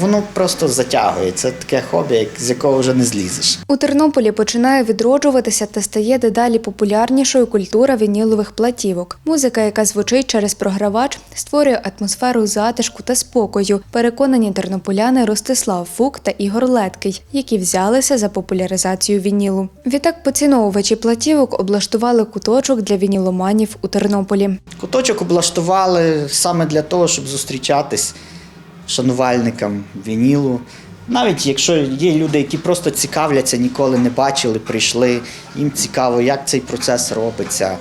Воно просто затягує. Це таке хобі, з якого вже не злізеш. У Тернополі починає відроджуватися та стає дедалі популярнішою культура вінілових платівок. Музика, яка звучить через програвач, створює атмосферу затишку та спокою. Переконані тернополяни Ростислав Фук та Ігор Леткий, які взялися за популяризацію вінілу. Відтак поціновувачі платівок облаштували куточок для вініломанів у Тернополі. Куточок облаштували саме для того, щоб зустрічатись шанувальникам вінілу. Навіть якщо є люди, які просто цікавляться, ніколи не бачили, прийшли, їм цікаво, як цей процес робиться,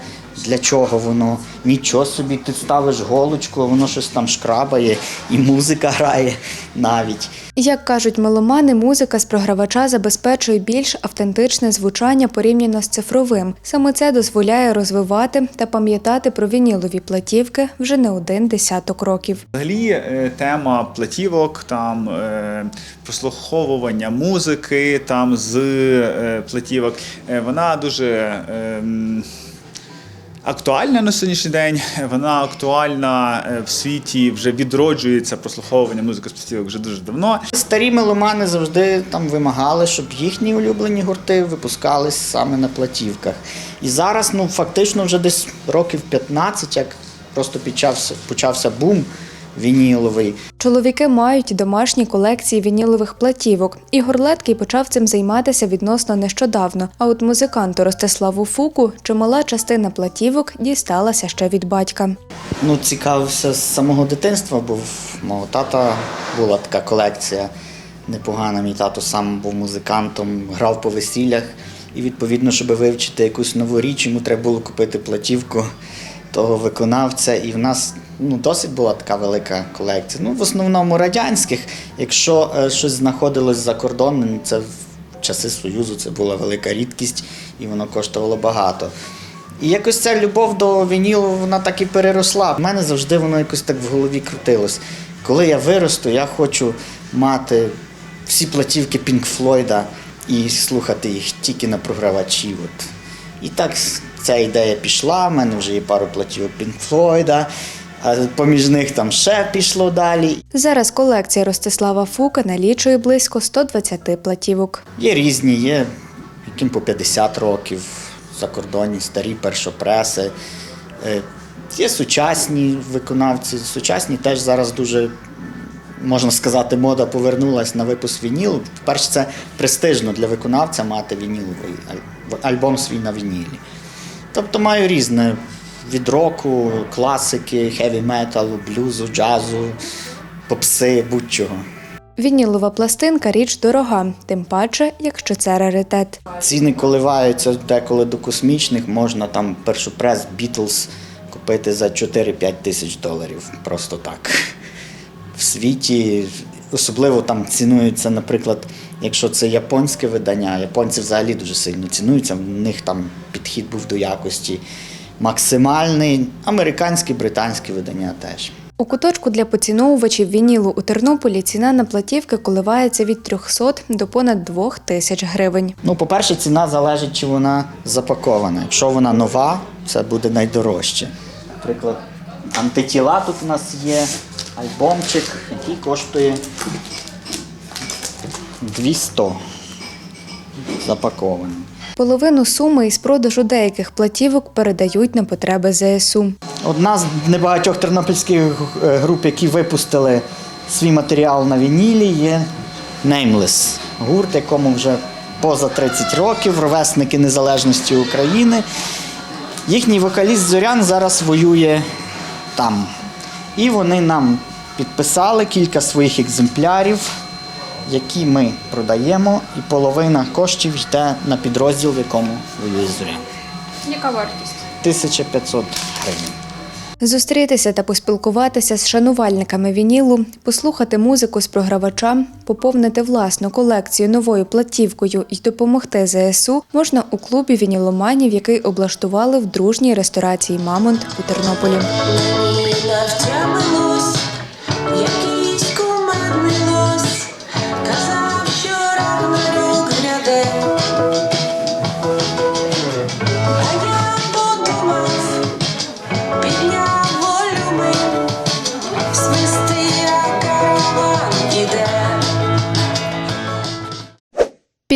для чого воно. Нічого собі, ти ставиш голочку, а воно щось там шкрабає, і музика грає навіть. Як кажуть меломани, музика з програвача забезпечує більш автентичне звучання порівняно з цифровим. Саме це дозволяє розвивати та пам'ятати про вінілові платівки вже не один десяток років. Взагалі, е, тема платівок, там е, прослуховування музики там з е, платівок, вона дуже е, м, актуальна на сьогоднішній день. Вона актуальна е, в світі, вже відроджується прослуховування музики з платівок вже дуже давно. Старі меломани завжди там вимагали, щоб їхні улюблені гурти випускались саме на платівках. І зараз, ну фактично, вже десь років 15, як просто почався, почався бум вініловий. Чоловіки мають домашні колекції вінілових платівок. Ігор Леткий почав цим займатися відносно нещодавно. А от музиканту Ростиславу Фуку чимала частина платівок дісталася ще від батька. Ну, цікавився з самого дитинства, бо в мого тата була така колекція непогана. Мій тато сам був музикантом, грав по весіллях. І відповідно, щоб вивчити якусь нову річ, йому треба було купити платівку того виконавця. І в нас ну, досить була така велика колекція. Ну, в основному радянських. Якщо е, щось знаходилось за кордоном, це в часи Союзу це була велика рідкість і воно коштувало багато. І якось ця любов до вінілу, вона так і переросла. У мене завжди воно якось так в голові крутилось. Коли я виросту, я хочу мати всі платівки Пінк Флойда і слухати їх тільки на програвачі. От. І так ця ідея пішла. У мене вже є пару платівок Пінк Флойда, а поміж них там ще пішло далі. Зараз колекція Ростислава Фука налічує близько 120 платівок. Є різні, є яким по 50 років закордонні, старі першопреси. Е, Є сучасні виконавці. Сучасні теж зараз дуже, можна сказати, мода повернулась на випуск вінілу. Перше, це престижно для виконавця мати вініловий альбом свій на вінілі. Тобто маю різне від року, класики, хеві металу, блюзу, джазу, попси, будь-чого. Вінілова пластинка річ дорога, тим паче, якщо це раритет. Ціни коливаються деколи до космічних, можна там першопрес Beatles купити за 4-5 тисяч доларів. Просто так. В світі особливо там цінуються, наприклад, якщо це японське видання, японці взагалі дуже сильно цінуються, в них там підхід був до якості максимальний, американські, британські видання теж. У куточку для поціновувачів вінілу у Тернополі ціна на платівки коливається від 300 до понад 2 тисяч гривень. Ну, по-перше, ціна залежить, чи вона запакована. Якщо вона нова, це буде найдорожче. Наприклад, антитіла тут у нас є, альбомчик, який коштує 200 запакований. Половину суми із продажу деяких платівок передають на потреби ЗСУ. Одна з небагатьох тернопільських е, груп, які випустили свій матеріал на вінілі, є Nameless. Гурт, якому вже поза 30 років, ровесники незалежності України. Їхній вокаліст Зорян зараз воює там. І вони нам підписали кілька своїх екземплярів, які ми продаємо, і половина коштів йде на підрозділ, в якому воює. Яка вартість? 1500 гривень. Зустрітися та поспілкуватися з шанувальниками вінілу, послухати музику з програвача, поповнити власну колекцію новою платівкою і допомогти ЗСУ можна у клубі вініломанів, який облаштували в дружній ресторації Мамонт у Тернополі.